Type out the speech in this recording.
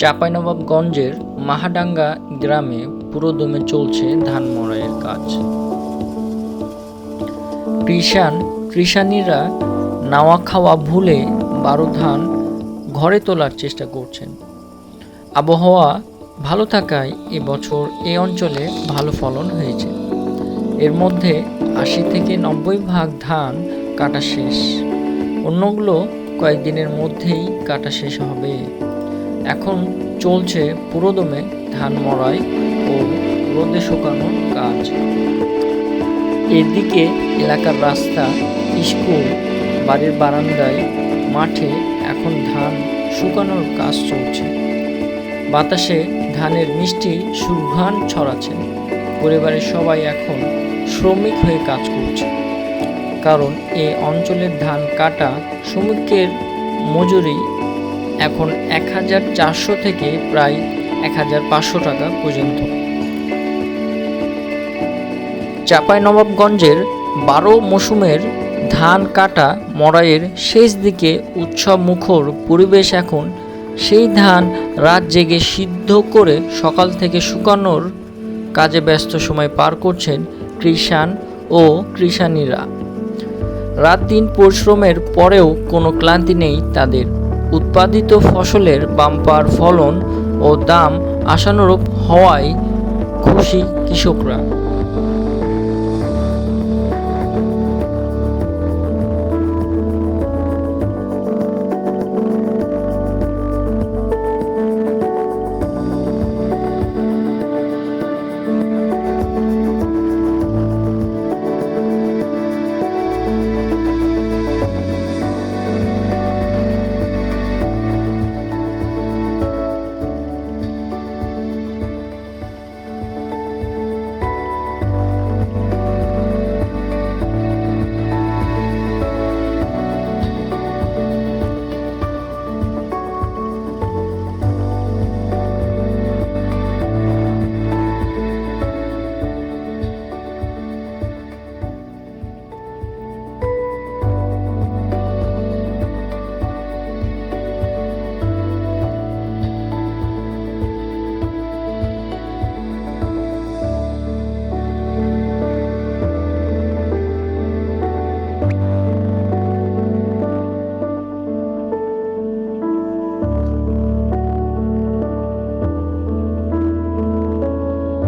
চাঁপাইনবাবগঞ্জের মাহাডাঙ্গা গ্রামে পুরোদমে চলছে ধান মড়াইয়ের কাজ। কৃষাণ কৃষানীরা নাওয়া খাওয়া ভুলে বারো ধান ঘরে তোলার চেষ্টা করছেন। আবহাওয়া ভালো থাকায় এবছর এ অঞ্চলে ভালো ফলন হয়েছে। এর মধ্যে আশি থেকে নব্বই ভাগ ধান কাটা শেষ। অন্যগুলো কয়েকদিনের মধ্যেই কাটা শেষ হবে। এখন চলছে পুরোদমে ধান মড়াই ও রোদে শুকানোর কাজ। এদিকে এলাকার রাস্তা, স্কুল, বাড়ির বারান্দায় মাঠে এখন ধান শুকানোর কাজ চলছে। বাতাসে ধানের মিষ্টি সুঘ্রাণ ছড়াচ্ছে পরিবারের সবাই এখন শ্রমিক হয়ে কাজ করছে। কারণ এই অঞ্চলের ধান কাটা শ্রমিকের মজুরি এখন এক হাজার চারশো থেকে প্রায় এক হাজার পাঁচশো টাকা পর্যন্ত। চাঁপাইনবাবগঞ্জের বারো মৌসুমের ধান কাটা মড়াইয়ের শেষ দিকে উৎসব মুখর পরিবেশ এখন, সেই ধান রাত জেগে সিদ্ধ করে সকাল থেকে শুকানোর কাজে ব্যস্ত সময় পার করছেন কৃষাণ ও কৃষানীরা রাত দিন পরিশ্রমের পরেও কোনো ক্লান্তি নেই তাদের। উৎপাদিত ফসলের বাম্পার ফলন ও দাম আশানুরূপ হওয়ায় খুশি কৃষকরা।